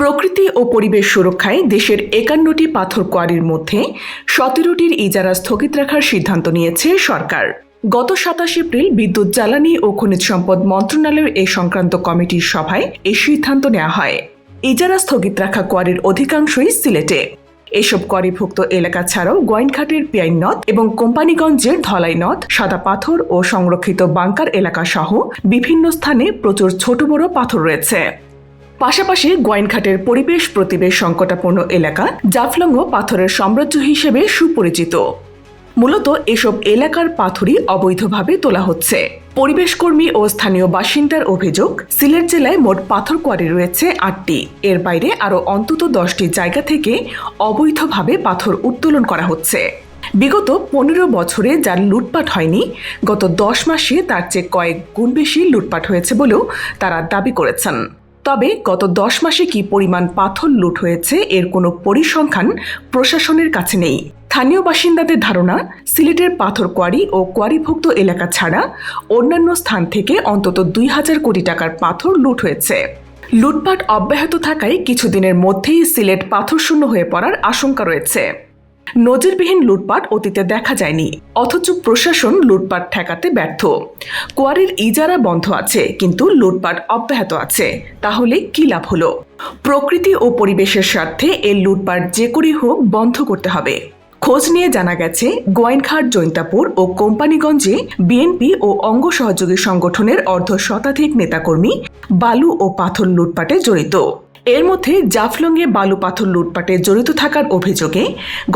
প্রকৃতি ও পরিবেশ সুরক্ষায় দেশের একান্নটি পাথর কোয়ারির মধ্যে সতেরোটির ইজারা স্থগিত রাখার সিদ্ধান্ত নিয়েছে সরকার। গত সাতাশ এপ্রিল বিদ্যুৎ, জ্বালানি ও খনিজ সম্পদ মন্ত্রণালয়ের এ সংক্রান্ত কমিটির সভায় এই সিদ্ধান্ত নেওয়া হয়। ইজারা স্থগিত রাখা কোয়ারির অধিকাংশই সিলেটে। এসব কোয়ারিভুক্ত এলাকা ছাড়াও গোয়াইনঘাটের পিয়াইন নদ এবং কোম্পানিগঞ্জের ধলাই নদ সাদা পাথর ও সংরক্ষিত বাংকার এলাকা সহ বিভিন্ন স্থানে প্রচুর ছোট বড় পাথর রয়েছে। পাশাপাশি গোয়াইনঘাটের পরিবেশ প্রতিবেশ সংকটাপূর্ণ এলাকা জাফলং ও পাথরের সাম্রাজ্য হিসেবে সুপরিচিত। মূলত এসব এলাকার পাথরই অবৈধভাবে তোলা হচ্ছে। পরিবেশ কর্মী ও স্থানীয় বাসিন্দার অভিযোগ, সিলেট জেলায় মোট পাথর কোয়ারি রয়েছে আটটি। এর বাইরে আরও অন্তত দশটি জায়গা থেকে অবৈধভাবে পাথর উত্তোলন করা হচ্ছে। বিগত পনেরো বছরে যার লুটপাট হয়নি, গত দশ মাসে তার চেয়ে কয়েক গুণ বেশি লুটপাট হয়েছে বলেও তারা দাবি করেছেন। তবে গত দশ মাসে কি পরিমাণ পাথর লুট হয়েছে এর কোনো পরিসংখ্যান প্রশাসনের কাছে নেই। স্থানীয় বাসিন্দাদের ধারণা, সিলেটের পাথর কোয়ারি ও কোয়ারিভুক্ত এলাকা ছাড়া অন্যান্য স্থান থেকে অন্তত দুই হাজার কোটি টাকার পাথর লুট হয়েছে। লুটপাট অব্যাহত থাকায় কিছুদিনের মধ্যেই সিলেট পাথরশূন্য হয়ে পড়ার আশঙ্কা রয়েছে। নজিরবিহীন লুটপাট অতীতে দেখা যায়নি, অথচ প্রশাসন লুটপাট ঠেকাতে ব্যর্থ। কোয়ারির ইজারা বন্ধ আছে, কিন্তু লুটপাট অব্যাহত আছে। তাহলে কি লাভ হলো? প্রকৃতি ও পরিবেশের স্বার্থে এর লুটপাট যে করেই হোক বন্ধ করতে হবে। খোঁজ নিয়ে জানা গেছে গোয়াইনঘাট জৈন্তাপুর ও কোম্পানিগঞ্জে বিএনপি ও অঙ্গ সহযোগী সংগঠনের অর্ধ শতাধিক নেতাকর্মী বালু ও পাথর লুটপাটে জড়িত। এর মধ্যে জাফলংয়ে বালু পাথর লুটপাটে জড়িত থাকার অভিযোগে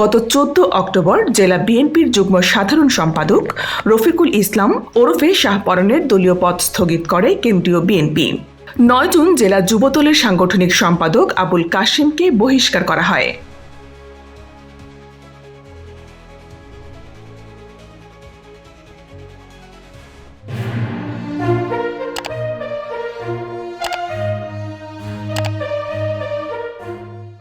গত চোদ্দ অক্টোবর জেলা বিএনপির যুগ্ম সাধারণ সম্পাদক রফিকুল ইসলাম ওরফে শাহপরনের দলীয় পদ স্থগিত করে কেন্দ্রীয় বিএনপি। নয় জুন জেলা যুবতলের সাংগঠনিক সম্পাদক আবুল কাশিমকে বহিষ্কার করা হয়।